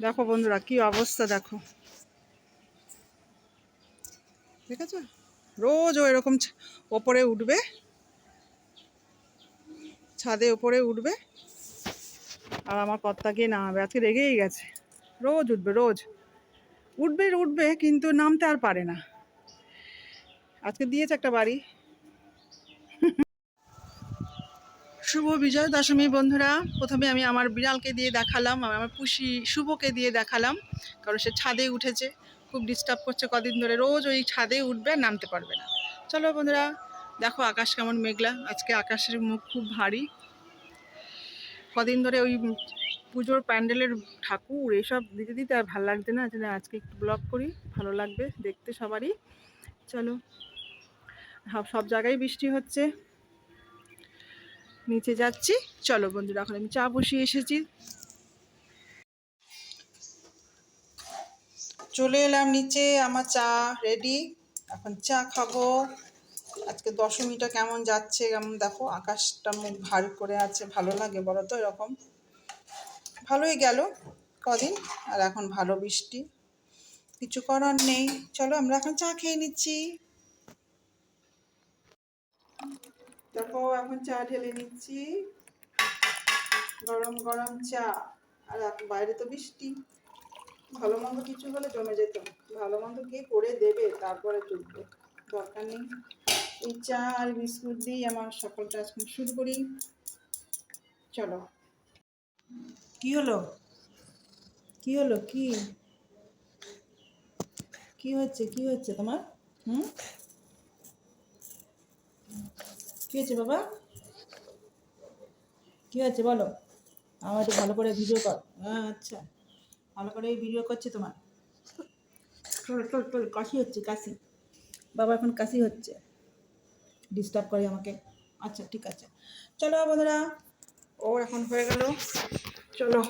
দেখো বন্ধুরা, কি অবস্থা দেখো। ঠিক আছে রোজ ও এরকম ওপরে উঠবে। ছাদে ওপরে উঠবে। আর আমার কর্তাকে নামাবে। আজকে রেগেই গেছে। রোজ উঠবে রোজ। উঠবে উঠবে, কিন্তু নামতে আর পারে না। আজকে দিয়েছে একটা বাড়ি। শুভ বিজয় দশমী বন্ধুরা। প্রথমে আমি আমার বিড়ালকে দিয়ে দেখালাম, আমি আমার পুষি শুভকে দিয়ে দেখালাম, কারণ সে ছাদে উঠেছে। খুব ডিস্টার্ব করছে কদিন ধরে। রোজ ওই ছাদে উঠবে আর নামতে পারবে না। চলো বন্ধুরা, দেখো আকাশ কেমন মেঘলা। আজকে আকাশের মুখ খুব ভারী। কদিন ধরে ওই পুজোর প্যান্ডেলের ঠাকুর, এসব দিতে দিতে আর ভালো লাগছে না। জন্য আজকে একটু ব্লগ করি, ভালো লাগবে দেখতে সবারই। চলো সব জায়গায় বৃষ্টি হচ্ছে। নিচে যাচ্ছি। চলো বন্ধুরা, এখন আমি চা বসিয়ে এসেছি। চলে এলাম নিচে, আমার চা রেডি এখন চা খাব। আজকে দশমীটা কেমন যাচ্ছে, কেমন দেখো, আকাশটা মুখ ভারী করে আছে, ভালো লাগে বলো তো এরকম। ভালোই গেল কদিন, আর এখন ভালো বৃষ্টি। কিছু করার নেই। চলো আমরা এখন চা খেয়ে নিচ্ছি। দেখো, এখন চা ঢেলে নিচ্ছি। গরম গরম চা। আর বাইরে তো বৃষ্টি। ভালো মন্দ কিছু হলে জমে যেত। ভালো মন্দ কে করে দেবে, তারপরে চলবে। দরকার নেই। এই চা আর বিস্কুট দিয়েই আমার সকালটা আজকে শুরু করি। চলো। কি হলো? কি হলো? কি? কি হচ্ছে? কি হচ্ছে তোমার? হুম? কি হয়েছে বাবা? কি হচ্ছে বলো? আমার একটু ভালো করে ভিডিও কর। হ্যাঁ আচ্ছা। ভালো করে ভিডিও করছে তোমার কাশি হচ্ছে, কাশি। বাবা এখন কাশি হচ্ছে। ডিস্টার্ব করে আমাকে। আচ্ছা ঠিক আছে। চলো বন্ধুরা, ওর এখন হয়ে গেল। চলো।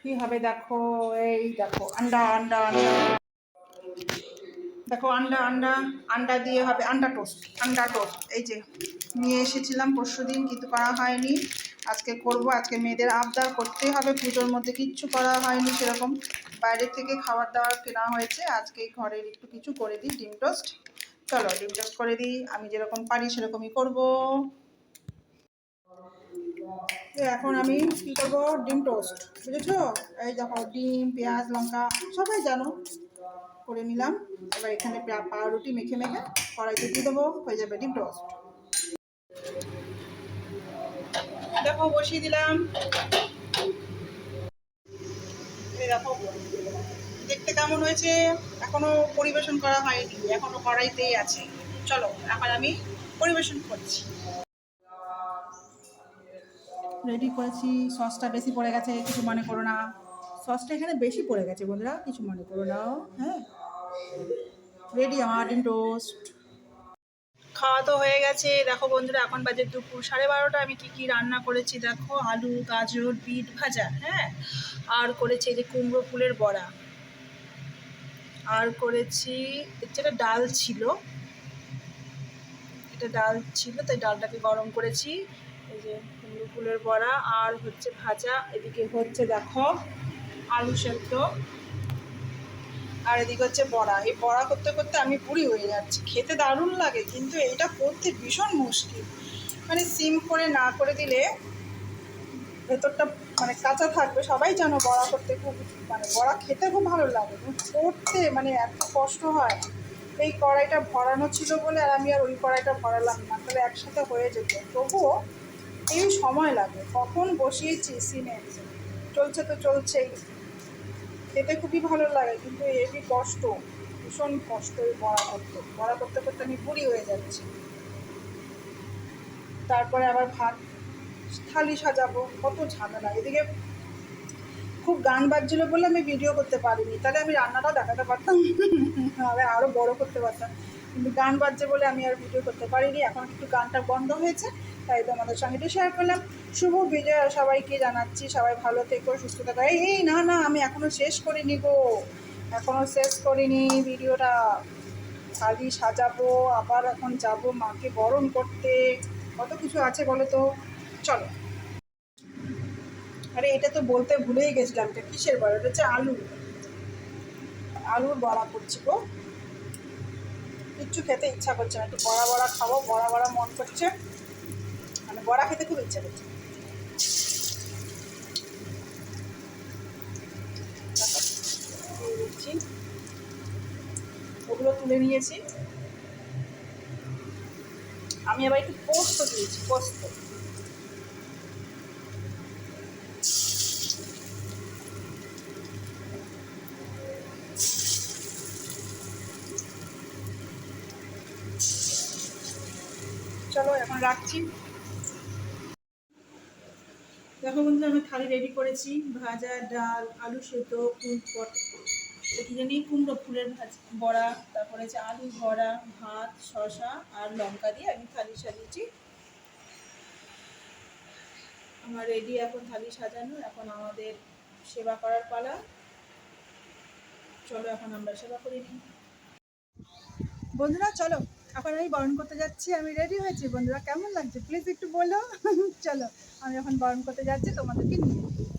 কি হবে দেখো, এই দেখো, আন্ডা আন্ডা আন্ডা। দেখো আন্ডা আন্ডা আন্ডা দিয়ে হবে, আন্ডা টোস্ট আন্ডা টোস্ট এই যে, নিয়ে এসেছিলাম পরশু দিন, কিন্তু করা হয়নি। আজকে করব, আজকে মেয়েদের আবদার করতে হবে, পুজোর মধ্যে কিচ্ছু করা হয়নি সেরকম। বাইরে থেকে খাবার দাবার কেনা হয়েছে, আজকে ঘরের একটু কিছু করে দিই, ডিম টোস্ট চলো, ডিম টোস্ট করে দিই, আমি যেরকম পারি সেরকমই করব। এখন আমি কী করব? ডিম টোস্ট বুঝেছ? এই দেখো, ডিম, পেঁয়াজ, লঙ্কা, সবাই জানো। করে নিলাম। এবার এখানে পাউরুটি মেখে মেখে কড়াইতে দিয়ে দেবো। হয়ে যাবে ডিম টোস্ট। দেখো, বসিয়ে দিলাম। দেখো, দেখতে কেমন হয়েছে? এখনও পরিবেশন করা হয়নি। এখনও কড়াইতেই আছে। চলো, এখন আমি পরিবেশন করছি। রেডি করেছি। সসটা বেশি পড়ে গেছে, কিছু মনে করো না। সসটা এখানে বেশি পড়ে গেছে বন্ধুরা, কিছু মনে করো না। হ্যাঁ। রেডি আমার ডিম টোস্ট খাওয়া তো হয়ে গেছে। দেখো বন্ধুরা, এখন বাজে দুপুর সাড়ে বারোটা। আমি কি কি রান্না করেছি দেখো? আলু, গাজর, বিট ভাজা হ্যাঁ? আর করেছি যে কুমড়ো ফুলের বড়া। আর করেছি যেটা ডাল ছিল, এটা ডাল ছিল, তাই ডালটাকে গরম করেছি। এই যে কুমড়ো ফুলের বড়া, আর হচ্ছে ভাজা। এদিকে হচ্ছে দেখো, আলু সেদ্ধ। আর এদিকে হচ্ছে বড়া। এই বড়া করতে করতে আমি বুড়ি হয়ে যাচ্ছি। খেতে দারুণ লাগে, কিন্তু এটা করতে ভীষণ মুশকিল। মানে সিম করে না করে দিলে ভেতরটা মানে কাঁচা থাকবে। সবাই জানো বড়া করতে খুব মানে বড়া খেতে খুব ভালো লাগে। করতে মানে এত কষ্ট হয়। এই কড়াইটা ভরানো ছিল বলে আর আমি আর ওই কড়াইটা ভরালাম না। তাহলে একসাথে হয়ে যেত। তবুও এই সময় লাগে। কখন বসিয়েছি সিমে? চলছে তো চলছেই। খেতে খুবই ভালো লাগে, কিন্তু হেভি কষ্ট, ভীষণ কষ্ট এই বড়া করতে। বড়া করতে করতে আমি বুড়ি হয়ে যাচ্ছি। তারপরে আবার ভাত, থালি সাজাবো, কত ঝামেলা। এদিকে খুব গান বাজছিল বলে আমি ভিডিও করতে পারিনি। তাহলে আমি রান্নাটাও দেখাতে পারতাম। আমি আরও বড় করতে পারতাম। কিন্তু গান বাজছে বলে আমি আর ভিডিও করতে পারিনি। এখন একটু গানটা বন্ধ হয়েছে। তাই তোমাদের সঙ্গে। একটু শেয়ার করলাম। শুভ বিজয়, সবাইকে জানাচ্ছি, সবাই ভালো থেকো, সুস্থ থাকো। এই না না, আমি এখনও শেষ করিনি গো। এখনও শেষ করিনি ভিডিওটা। শাড়ি সাজাবো, আবার এখন যাব মাকে বরণ করতে। কত কিছু আছে বলো তো? চলো। আরে, এটা তো বলতে ভুলেই গেছিলাম। এটা কিসের বড়া এটা হচ্ছে আলু। আলুর বড়া করছি গো। কিচ্ছু খেতে ইচ্ছা করছে না। একটু বড়া বড়া খাব, বড়া বড়া মন করছে। বড়া খেতে খুব ইচ্ছা করছে। ওগুলো তুলে নিয়েছি। আমি আবার একটু পোস্ত দিয়েছি, পোস্ত। চলো, এখন রাখছি। দেখো বন্ধু আমি থালি রেডি করেছি, ভাজা, ডাল, আলু সেদ্ধ কুল পট। কি জানি? কুমড়ো ফুলের ভাজ, বড়া, তারপরে হচ্ছে আলু, বড়া, ভাত, শসা আর লঙ্কা দিয়ে আমি থালি সাজিয়েছি। আমার রেডি এখন থালি সাজানো, এখন আমাদের সেবা করার পালা। চলো এখন আমরা সেবা করে নিই। বন্ধুরা, চলো। এখন আমি বরণ করতে যাচ্ছি, আমি রেডি হয়েছি। বন্ধুরা, কেমন লাগছে? প্লিজ একটু বলো। চলো, আমি এখন বরণ করতে যাচ্ছি তোমাদেরকে নিয়ে।